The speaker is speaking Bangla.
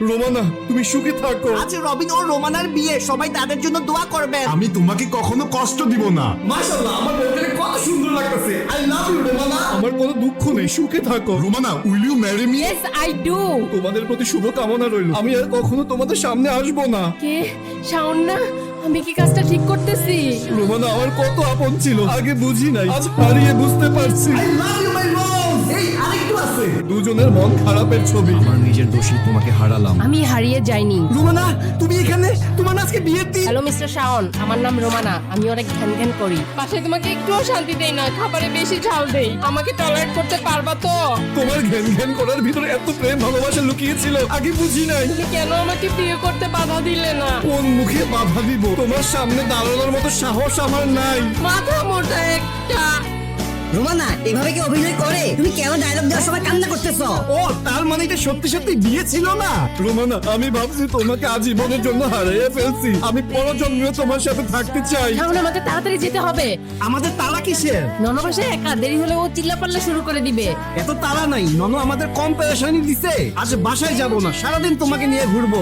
রোমানা তুমি সুখে থাকো। আজ রবিন ও রোমানার বিয়ে সবাই তাদের জন্য দোয়া করবেন আমি তোমাকে কখনো কষ্ট দিব না। মাশাআল্লাহ আমার বউকে কত সুন্দর লাগতেছে। I love you Romana. আমার কোনো দুঃখ নেই সুখে থাকো। Romana will you marry me yes I do তোমাদের প্রতি শুভ কামনা রইল। আমি আর কখনো তোমাদের সামনে আসব না। কে? শাওন না আমি কি কাজটা ঠিক করতেছি? রোমানা আমার কত আপন ছিল আগে বুঝি নাই আজ হারিয়ে বুঝতে পারছি। এই আরেকটু আছে। দুজনের মন খারাপের ছবি। আমার নিজের দোষী তোমাকে হারালাম। আমি হারিয়ে যাইনি। রোমানা তুমি এখানে? তোমার আজকে বিয়ের দিন। Hello mister Shaon. আমার নাম রোমানা। আমি অনেক ঘ্যান ঘ্যান করি। বাসায় তোমাকে একটুও শান্তি দেই না খাবারে বেশি ঝাল দেই। আমাকে টলারেট করতে পারবা তো? তোমার ঘ্যান ঘ্যান করার ভিতরে এত প্রেম ভালোবাসা লুকিয়ে ছিল আগে বুঝি নাই। তুমি কেন আমাকে বিয়ে করতে বাধা দিলে না? কোন মুখে বাধা দিব? তোমার সামনে দাঁড়ানোর মতো সাহস আমার নাই। মাথা মোটা একটা রোমানা এভাবে কি অভিনয় করে? তুমি কেন ডায়লগ দেওয়ার সময় কান্না করতেছো? ও তার মানে এটা সত্যি সত্যি বিয়ে ছিল না? রোমানা আমি ভাবছি তোমাকে আজীবনের জন্য হারিয়ে ফেলছি। আমি পরজন্মেও তোমার সাথে থাকতে চাই। আমাদের তাড়াতাড়ি যেতে হবে। আমাদের তারা কিসের? নন বাসায় একা দেরি হলে ও চিল্লা পাল্লা শুরু করে দিবে। এত তারা নাই। নন আমাদের কম পেরেশানি দিছে। আজ বাসায় যাব না সারাদিন তোমাকে নিয়ে ঘুরবো।